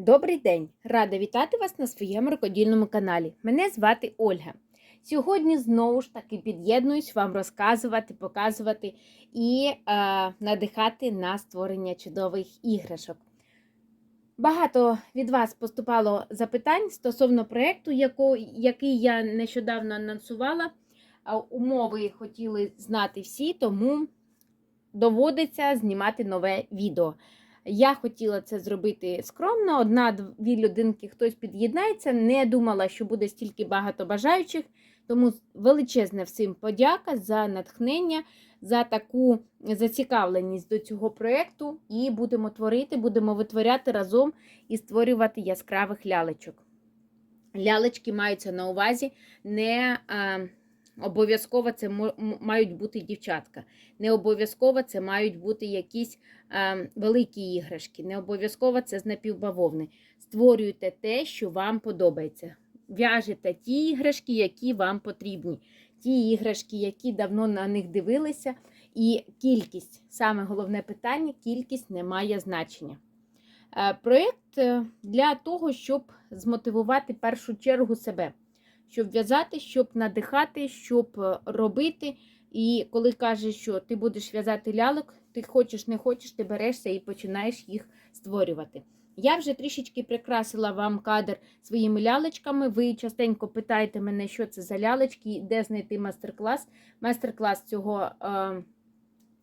Добрий день! Рада вітати вас на своєму рукодільному каналі. Мене звати Ольга. Сьогодні знову ж таки під'єднуюсь вам розказувати, показувати і е, надихати на створення чудових іграшок. Багато від вас поступало запитань стосовно проєкту, який я нещодавно анонсувала. Умови хотіли знати всі, тому доводиться знімати нове відео. Я хотіла це зробити скромно. Одна-дві людинки хтось під'єднається. Не думала, що буде стільки багато бажаючих. Тому величезне всім подяка за натхнення, за таку зацікавленість до цього проєкту. І будемо творити, будемо витворяти разом і створювати яскравих лялечок. Лялечки маються на увазі не. Обов'язково це мають бути дівчатка. Не обов'язково це мають бути якісь е, великі іграшки. Не обов'язково це з напівбавовни. Створюйте те, що вам подобається. В'яжете ті іграшки, які вам потрібні. Ті іграшки, які давно на них дивилися. І кількість, саме головне питання, кількість не має значення. Е, Проєкт е, для того, щоб змотивувати першу чергу себе, щоб в'язати, щоб надихати, щоб е, робити. І коли кажеш, що ти будеш в'язати лялок, ти хочеш, не хочеш, ти берешся і починаєш їх створювати. Я вже трішечки прикрасила вам кадр своїми лялечками. Ви частенько питаєте мене, що це за лялечки, де знайти майстер-клас. Майстер-клас цього е,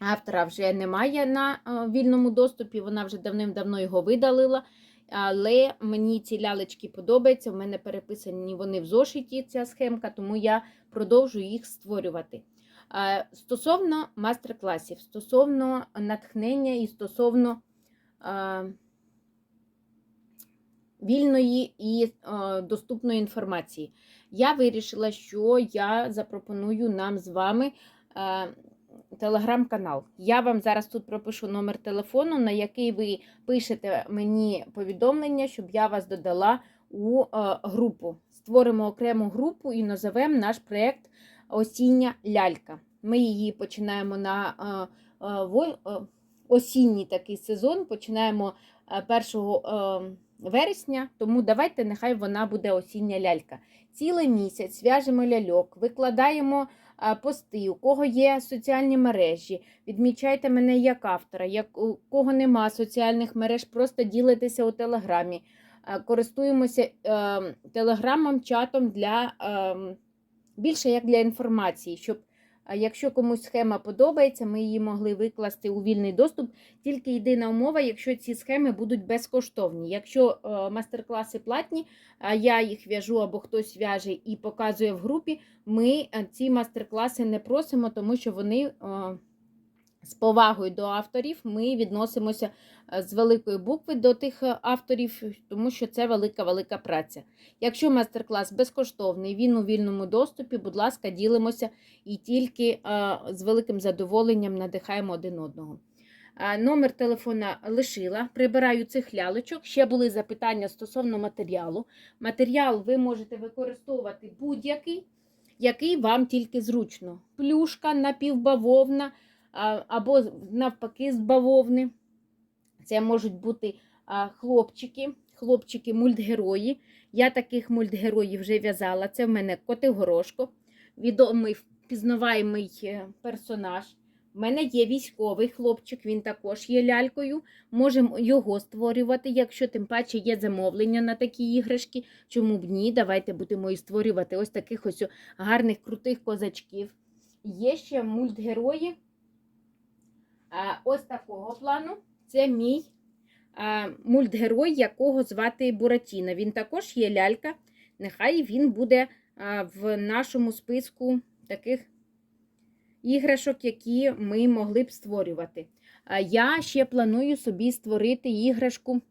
автора вже немає на е, вільному доступі, вона вже давним-давно його видалила. Але мені ці лялечки подобаються. У мене переписані вони в зошиті, ця схемка, тому я продовжую їх створювати. Стосовно мастер-класів, стосовно натхнення і стосовно вільної і доступної інформації, я вирішила, що я запропоную нам з вами телеграм-канал. Я вам зараз тут пропишу номер телефону, на який ви пишете мені повідомлення, щоб я вас додала у е, групу. Створимо окрему групу і назовемо наш проєкт Осіння лялька. Ми її починаємо на е, е, осінній такий сезон, починаємо е, 1 е, вересня, тому давайте нехай вона буде осіння лялька. Цілий місяць в'яжемо ляльок, викладаємо пости, у кого є соціальні мережі, відмічайте мене як автора, як у кого нема соціальних мереж, просто ділитеся у телеграмі. Користуємося е, телеграмом, чатом для е, більше як для інформації, щоб якщо комусь схема подобається, ми її могли викласти у вільний доступ. Тільки єдина умова, якщо ці схеми будуть безкоштовні. Якщо е, мастер-класи платні, а я їх в'яжу або хтось в'яже і показує в групі, ми е, ці мастер-класи не просимо, тому що вони. З повагою до авторів ми відносимося е, з великої букви до тих е, авторів, тому що це велика-велика праця. Якщо мастер-клас безкоштовний, він у вільному доступі, будь ласка, ділимося і тільки е, з великим задоволенням надихаємо один одного. Номер телефона лишила, прибираю цих лялочок. Ще були запитання стосовно матеріалу. Матеріал ви можете використовувати будь-який, який вам тільки зручно. Плюшка, напівбавовна або навпаки з бавовни. Це можуть бути хлопчики, хлопчики мультгерої. Я таких мультгероїв вже в'язала. Це в мене Котигорошко, відомий впізнаваємий е, персонаж. У мене є військовий хлопчик, він також є лялькою. Можемо його створювати, якщо тим паче є замовлення на такі іграшки. Чому б ні? Давайте будемо і створювати ось таких ось гарних крутих козачків. Є ще мультгерої. А, Ось такого плану. Це мій мультгерой, якого звати Буратіна. Він також є лялька. Нехай він буде в нашому списку таких іграшок, які ми могли б створювати. А, Я ще планую собі створити іграшку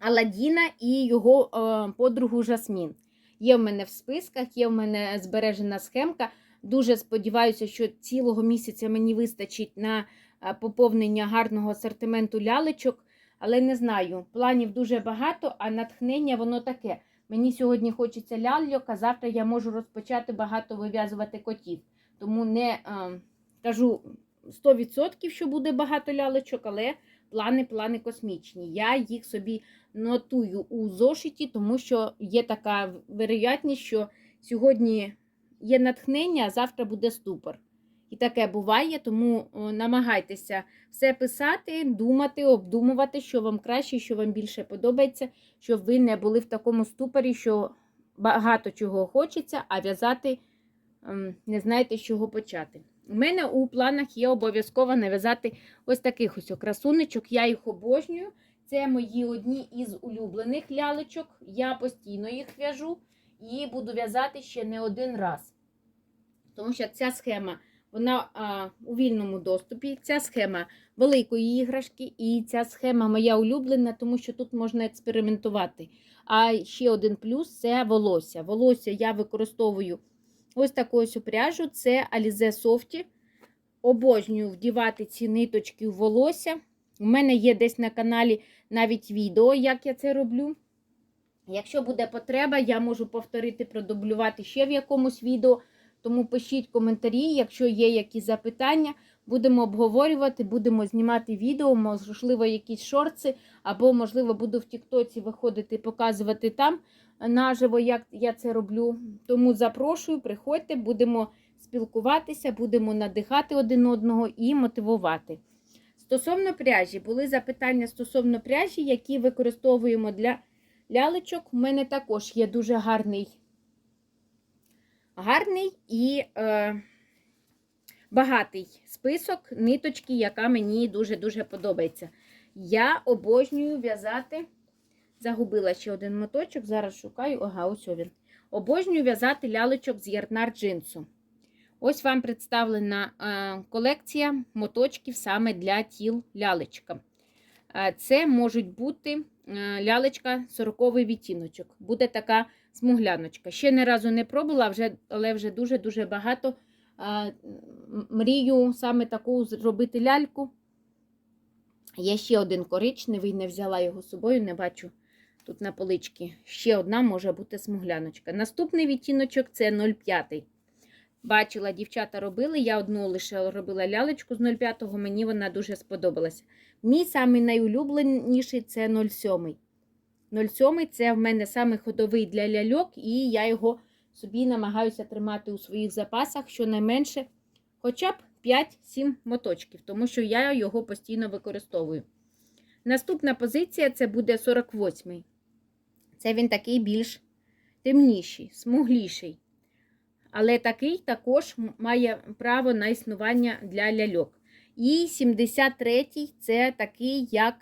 Аладдіна і його подругу Жасмін. Є в мене в списках, є в мене збережена схемка. Дуже сподіваюся, що цілого місяця мені вистачить на поповнення гарного асортименту лялечок, але не знаю. Планів дуже багато, а натхнення воно таке. Мені сьогодні хочеться ляльок, а завтра я можу розпочати багато вив'язувати котів. Тому не а, кажу 100%, що буде багато лялечок, але плани, плани космічні. Я їх собі нотую у зошиті, тому що є така вероятність, що сьогодні є натхнення, а завтра буде ступор. І таке буває, тому намагайтеся все писати, думати, обдумувати, що вам краще, що вам більше подобається, щоб ви не були в такому ступорі, що багато чого хочеться, а в'язати ем, не знаєте, з чого почати. У мене у планах є обов'язково нав'язати ось таких ось красунечок. Я їх обожнюю. Це мої одні із улюблених лялечок. Я постійно їх в'яжу і буду в'язати ще не один раз. Тому що ця схема вона а, у вільному доступі. Ця схема великої іграшки, і ця схема моя улюблена, тому що тут можна експериментувати. А ще один плюс це волосся. Волосся я використовую ось таку ось пряжу, це Alize Softy. Обожнюю вдівати ці ниточки в волосся. У мене є десь на каналі навіть відео, як я це роблю. Якщо буде потреба, я можу повторити, продублювати ще в якомусь відео. Тому пишіть коментарі, якщо є якісь запитання, будемо обговорювати, будемо знімати відео, можливо, якісь шорти, або, можливо, буду в Тіктоці виходити, показувати там наживо, як я це роблю. Тому запрошую, приходьте, будемо спілкуватися, будемо надихати один одного і мотивувати. Стосовно пряжі, були запитання стосовно пряжі, які використовуємо для лялечок. У мене також є дуже гарний гарний і е, багатий список ниточки, яка мені дуже-дуже подобається. Я обожнюю в'язати, загубила ще один моточок, зараз шукаю, ага, ось він. Обожнюю в'язати лялечок з ярнар джинсу. Ось вам представлена е, колекція моточків саме для тіл лялечка. Е, це можуть бути е, лялечка 40 відтіночок. Буде така смугляночка. Ще не разу не пробувала, вже, але вже дуже-дуже багато а, мрію саме таку зробити ляльку. Є ще один коричневий, не взяла його з собою, не бачу тут на поличці. Ще одна може бути смугляночка. Наступний відтіночок це 0,5. Бачила, дівчата робили, я одну лише робила лялечку з 0,5, мені вона дуже сподобалася. Мій самий найулюбленіший це 0,7. 0,7 це в мене саме ходовий для ляльок, і я його собі намагаюся тримати у своїх запасах щонайменше хоча б 5-7 моточків, тому що я його постійно використовую. Наступна позиція це буде 48-й. Це він такий більш темніший, смугліший. Але такий також має право на існування для ляльок. І 73-й це такий, як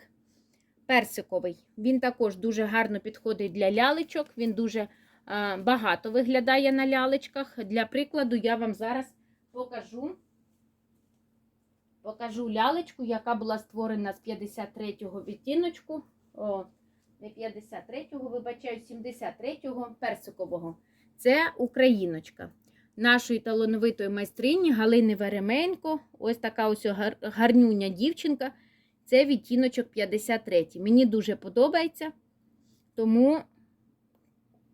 персиковий. Він також дуже гарно підходить для лялечок, він дуже а, багато виглядає на лялечках. Для прикладу, я вам зараз покажу покажу лялечку, яка була створена з 53-го відтіночку. О, не 53-го, вибачаю, 73-го персикового. Це україночка. Нашої талановитої майстрині Галини Веременко. Ось така ось гарнюня дівчинка. Це відтіночок 53. Мені дуже подобається. Тому,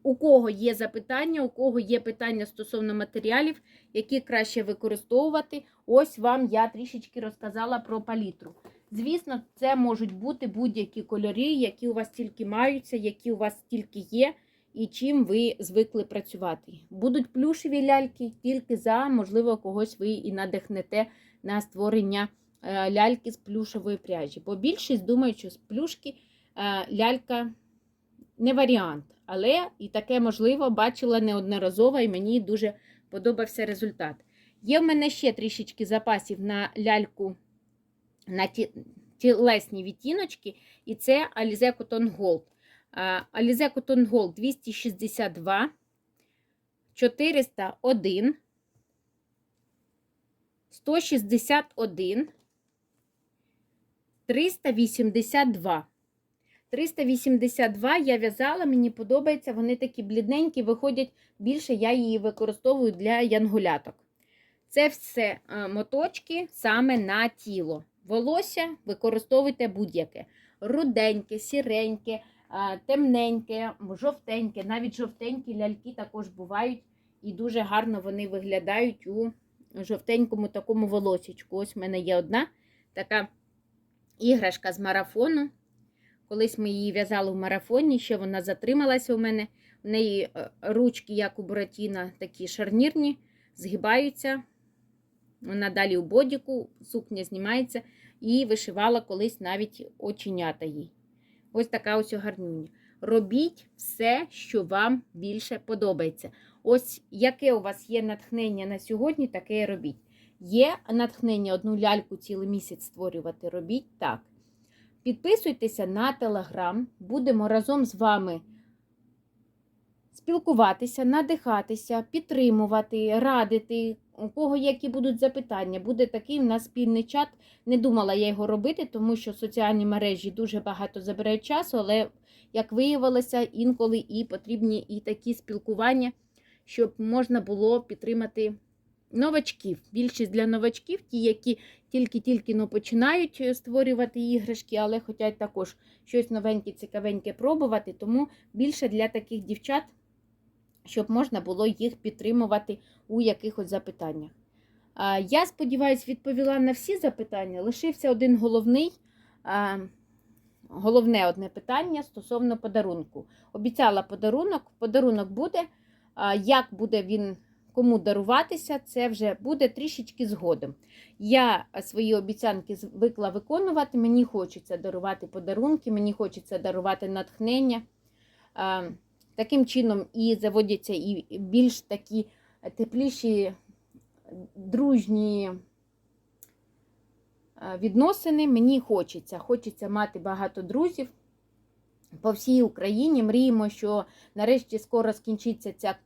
у кого є запитання, у кого є питання стосовно матеріалів, які краще використовувати, ось вам я трішечки розказала про палітру. Звісно, це можуть бути будь-які кольори, які у вас тільки маються, які у вас тільки є, і чим ви звикли працювати. Будуть плюшеві ляльки, тільки за, можливо, когось ви і надихнете на створення. Е, ляльки з плюшової пряжі. Бо більшість думають, що з плюшки е, лялька не варіант. Але і таке можливо бачила неодноразово, і мені дуже подобався результат. Є в мене ще трішечки запасів на ляльку на ті, тілесні відтіночки, і це Alize Cotton Gold. Alize Cotton Gold 262, 401, 161. 382. 382 я в'язала, мені подобається, вони такі блідненькі, виходять більше, я її використовую для янгуляток. Це все е, моточки саме на тіло. Волосся використовуйте будь-яке. Руденьке, сіреньке, е, темненьке, жовтеньке. Навіть жовтенькі ляльки також бувають і дуже гарно вони виглядають у жовтенькому такому волосічку. Ось в мене є одна така іграшка з марафону. Колись ми її в'язали в марафоні, ще вона затрималася у мене. В неї е, ручки, як у Буратіна, такі шарнірні, згибаються. Вона далі у бодіку, сукня знімається і вишивала колись навіть оченята їй. Ось така ось гарнюня. Робіть все, що вам більше подобається. Ось яке у вас є натхнення на сьогодні, таке робіть. Є натхнення одну ляльку цілий місяць створювати, робіть так. Підписуйтеся на телеграм, будемо разом з вами спілкуватися, надихатися, підтримувати, радити. У кого які будуть запитання, буде такий в нас спільний чат. Не думала я його робити, тому що соціальні мережі дуже багато забирають часу, але, як виявилося, інколи і потрібні і такі спілкування, щоб можна було підтримати новачків. Більшість для новачків, ті, які тільки-тільки ну, починають створювати іграшки, але хочуть також щось новеньке, цікавеньке пробувати. Тому більше для таких дівчат, щоб можна було їх підтримувати у якихось запитаннях. Я сподіваюся, відповіла на всі запитання. Лишився один головний. Головне одне питання стосовно подарунку. Обіцяла подарунок, подарунок буде. Як буде він кому даруватися, це вже буде трішечки згодом. Я свої обіцянки звикла виконувати. Мені хочеться дарувати подарунки, мені хочеться дарувати натхнення. Таким чином і заводяться і більш такі тепліші, дружні відносини. Мені хочеться. Хочеться мати багато друзів по всій Україні. Мріємо, що нарешті скоро скінчиться ця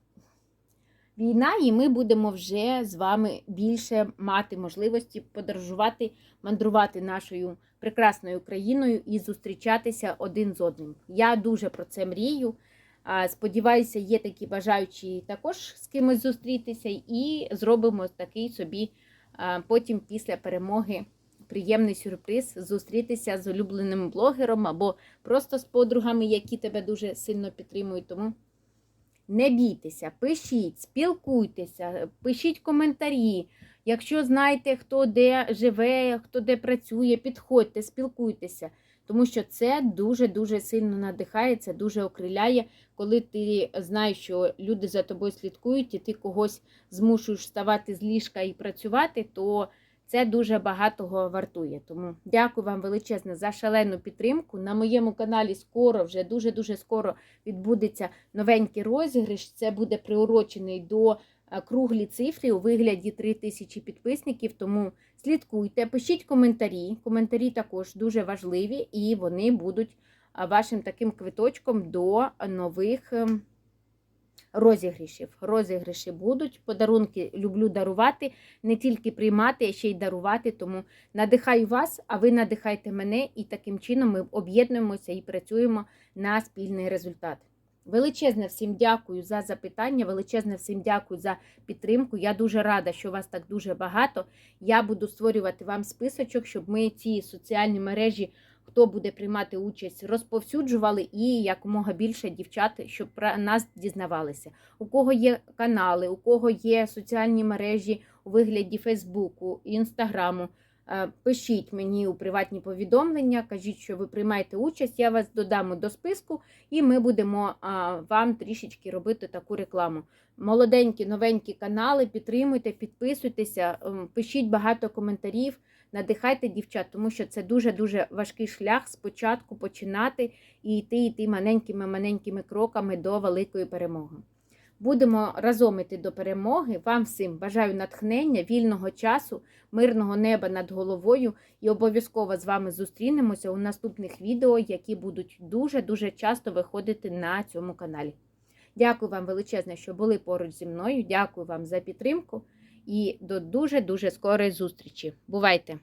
війна, і ми будемо вже з вами більше мати можливості подорожувати, мандрувати нашою прекрасною країною і зустрічатися один з одним. Я дуже про це мрію. Сподіваюся, є такі бажаючі також з кимось зустрітися, і зробимо такий собі потім після перемоги приємний сюрприз зустрітися з улюбленим блогером або просто з подругами, які тебе дуже сильно підтримують. Тому не бійтеся, пишіть, спілкуйтеся, пишіть коментарі. Якщо знаєте, хто де живе, хто де працює, підходьте, спілкуйтеся. Тому що це дуже-дуже сильно надихає, це дуже окриляє, коли ти знаєш, що люди за тобою слідкують, і ти когось змушуєш вставати з ліжка і працювати, то це дуже багатого вартує. Тому дякую вам величезне за шалену підтримку. На моєму каналі скоро, вже дуже-дуже скоро відбудеться новенький розіграш. Це буде приурочений до круглі цифри у вигляді 3000 підписників. Тому слідкуйте, пишіть коментарі. Коментарі також дуже важливі, і вони будуть вашим таким квиточком до нових розіграшів. Розіграші будуть. Подарунки люблю дарувати, не тільки приймати, а ще й дарувати. Тому надихаю вас, а ви надихайте мене, і таким чином ми об'єднуємося і працюємо на спільний результат. Величезне всім дякую за запитання, величезне всім дякую за підтримку. Я дуже рада, що вас так дуже багато. Я буду створювати вам списочок, щоб ми ці соціальні мережі, хто буде приймати участь, розповсюджували і якомога більше дівчат, щоб про нас дізнавалися. У кого є канали, у кого є соціальні мережі у вигляді Фейсбуку, Інстаграму. Е, пишіть мені у приватні повідомлення, кажіть, що ви приймаєте участь, я вас додам до списку, і ми будемо вам трішечки робити таку рекламу. Молоденькі, новенькі канали, підтримуйте, підписуйтеся, ем, пишіть багато коментарів, надихайте дівчат, тому що це дуже-дуже важкий шлях спочатку починати і йти йти маленькими-маленькими кроками до великої перемоги. Будемо разом іти до перемоги. Вам всім бажаю натхнення, вільного часу, мирного неба над головою і обов'язково з вами зустрінемося у наступних відео, які будуть дуже-дуже часто виходити на цьому каналі. Дякую вам величезне, що були поруч зі мною. Дякую вам за підтримку і до дуже-дуже скорої зустрічі. Бувайте!